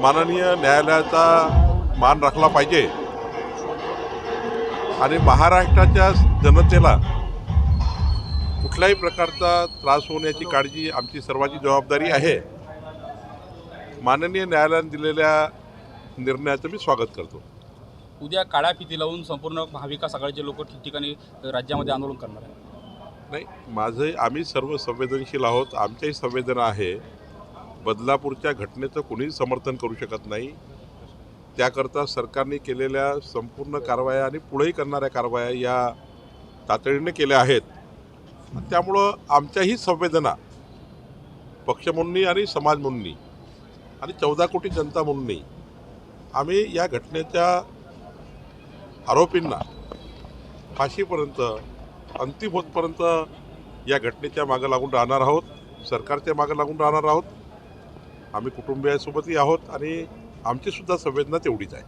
माननीय न्यायालयाचा मान राखला पाहिजे. आणि महाराष्ट्राच्या जनतेला कुठल्याही प्रकारचा त्रास होण्याची काळजी आमची सर्वांची जबाबदारी आहे. माननीय न्यायालयाने दिलेल्या निर्णयाचं मी स्वागत करतो. उद्या काळ्या फिती लावून संपूर्ण महाविकास आघाडीचे लोक ठिकठिकाणी राज्यामध्ये आंदोलन करणार आहे नाही माझं आम्ही सर्व संवेदनशील आहोत. आमच्याही संवेदना आहे. बदलापूरच्या घटनेचं कोणीही समर्थन करू शकत नाही. त्याकरता सरकारने केलेल्या संपूर्ण कारवाया आणि पुढेही करणाऱ्या कारवाया या तातडीने केल्या आहेत. त्यामुळं आमच्याही संवेदना पक्ष आणि समाज म्हणूनही आणि चौदा कोटी जनता म्हणूनही आम्ही या घटनेच्या आरोपींना फाशीपर्यंत अंतिम होतपर्यंत या घटनेच्या मागं लागून राहणार आहोत. सरकारच्या मागं लागून राहणार आहोत. आम्ही कुटुंबियासोबतही आहोत आणि आमची सुद्धा संवेदना तेवढीच आहे.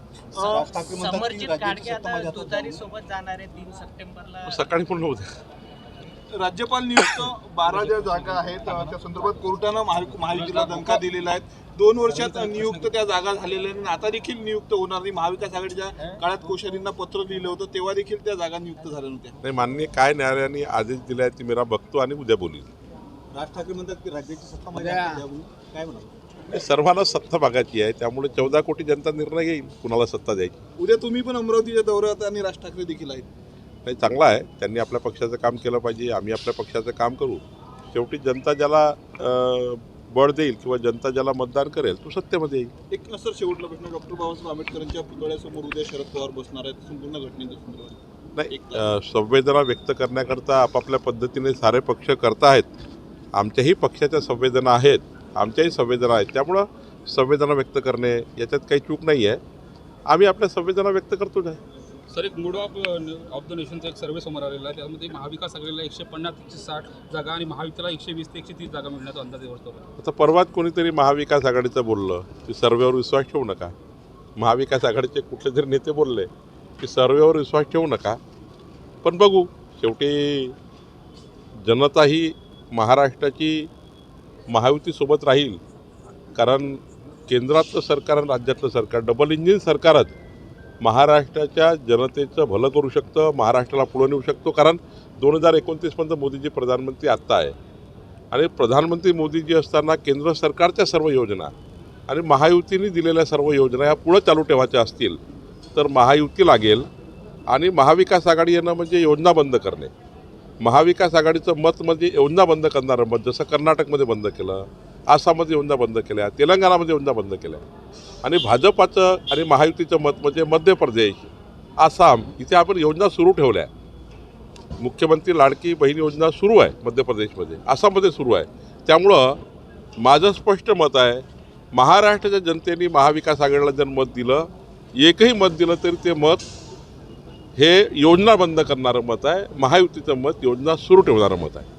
आहे सकाळी पण होते राज्यपाल नियुक्त बारा ज्या जागा आहेत त्या संदर्भात कोर्टानं महा- महायुतीला दणका दिलेला आहे. दोन वर्षात नियुक्त त्या जागा झालेल्या आहेत आणि आता देखील नियुक्त होणार नाही. महाविकास आघाडीच्या काळात कोश्यारींना पत्र लिहिलं होतं तेव्हा देखील त्या जागा नियुक्त झाल्या नव्हत्या. नाही मान्य काय न्यायालयाने आदेश दिले आहेत ते मेरा बघतो आणि उद्या बोलील राज ठाकरे म्हणतात की राज्याची सत्ता. काय म्हणा सर्वांना सत्ता मागायची आहे. त्यामुळे चौदा कोटी जनता निर्णय घेईल कुणाला सत्ता द्यायची. उद्या तुम्ही पण अमरावतीच्या दौऱ्यात आणि राज ठाकरे देखील आहेत. नाही चांगला आहे. त्यांनी आपल्या पक्षाचं काम केलं पाहिजे. आम्ही आपल्या पक्षाचं काम करू. शेवटी जनता ज्याला बळ देईल किंवा जनता ज्याला मतदान करेल तो सत्तेमध्ये येईल. एक सर शेवटला प्रश्न. डॉक्टर बाबासाहेब आंबेडकरांच्या पुतळ्यासमोर उद्या शरद पवार बसणार आहेत. संपूर्ण घटनेच्या संदर्भात नाही संवेदना व्यक्त करण्याकरता आपापल्या पद्धतीने सारे पक्ष करताहेत आमच्याही पक्षाच्या संवेदना आहेत. आमच्याही संवेदना आहेत. त्यामुळं संवेदना व्यक्त करणे याच्यात काही चूक नाही आहे. आम्ही आपल्या संवेदना व्यक्त करतोच आहे सर एक मूड ऑफ ऑफ द नेशनचा एक सर्वे समोर आलेला आहे. त्यामध्ये महाविकास आघाडीला एकशे पन्नास एकशे साठ जागा आणि महायुतीला एकशे वीस ते एकशे तीस जागा मिळण्याचा अंदाज वर्तवला. आहे. आता परवाच कोणीतरी महाविकास आघाडीचं बोललं की सर्वेवर विश्वास ठेवू नका. महाविकास आघाडीचे कुठले तरी नेते बोलले की सर्वेवर विश्वास ठेवू नका. पण बघू शेवटी जनता ही महाराष्ट्राची महायुतीसोबत राहील कारण केंद्रातलं सरकार आणि राज्यातलं सरकार डबल इंजिन सरकारच महाराष्ट्राच्या जनतेचं भलं करू शकतं महाराष्ट्राला पुढं नेऊ शकतो कारण दोन हजार एकोणतीसपर्यंत मोदीजी प्रधानमंत्री आत्ता आहे. आणि प्रधानमंत्री मोदीजी असताना केंद्र सरकारच्या सर्व योजना आणि महायुतीने दिलेल्या सर्व योजना ह्या पुढं चालू ठेवायच्या असतील तर महायुती लागेल आणि महाविकास आघाडी येणं म्हणजे योजना बंद करणे. महाविकास आघाडीचं मत म्हणजे योजना बंद करणारं मत जसं कर्नाटकमध्ये बंद केलं आसाममध्ये योजना बंद केल्या तेलंगणामध्ये योजना बंद केल्या. आणि भाजपाचं आणि महायुतीचं मत म्हणजे मध्य प्रदेश आसाम इथे आपण योजना सुरू ठेवल्या. मुख्यमंत्री लाडकी बहीण योजना सुरू आहे मध्य प्रदेशमध्ये आसाममध्ये सुरू आहे. त्यामुळं माझं स्पष्ट मत आहे महाराष्ट्राच्या जनतेने महाविकास आघाडीला जर मत दिलं एकही मत दिलं तरी ते मत हे योजना बंद करणारं मत आहे. महायुतीचं मत योजना सुरू ठेवणारं मत आहे.